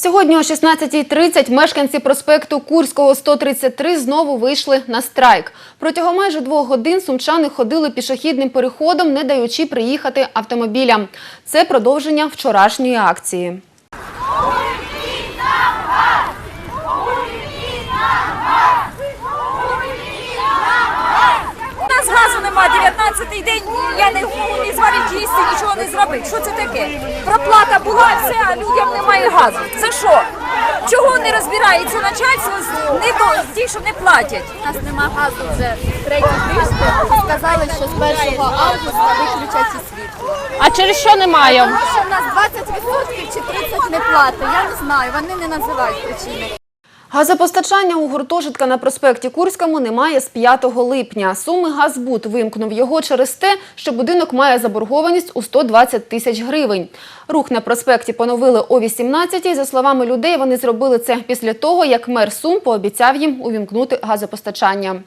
Сьогодні о 16.30 мешканці проспекту Курського 133 знову вийшли на страйк. Протягом майже двох годин сумчани ходили пішохідним переходом, не даючи приїхати автомобілям. Це продовження вчорашньої акції. У нас газу нема, 19-й день, я не можу ні зварити їсти, нічого не зробити. Що це таке? Проплата була, все, а людям немає газу. За що? Чого не розбирається начальство з не до ті, що не платять? У нас нема газу вже третій тиждень. Сказали, що з 1 августа виключать і світло. А через що немає? Тому що в нас 20% чи 30% не плати. Я не знаю, вони не називають причини. Газопостачання у гуртожитка на проспекті Курському немає з 5 липня. Суми Газбут вимкнув його через те, що будинок має заборгованість у 120 тисяч гривень. Рух на проспекті поновили о 18-й. За словами людей, вони зробили це після того, як мер Сум пообіцяв їм увімкнути газопостачання.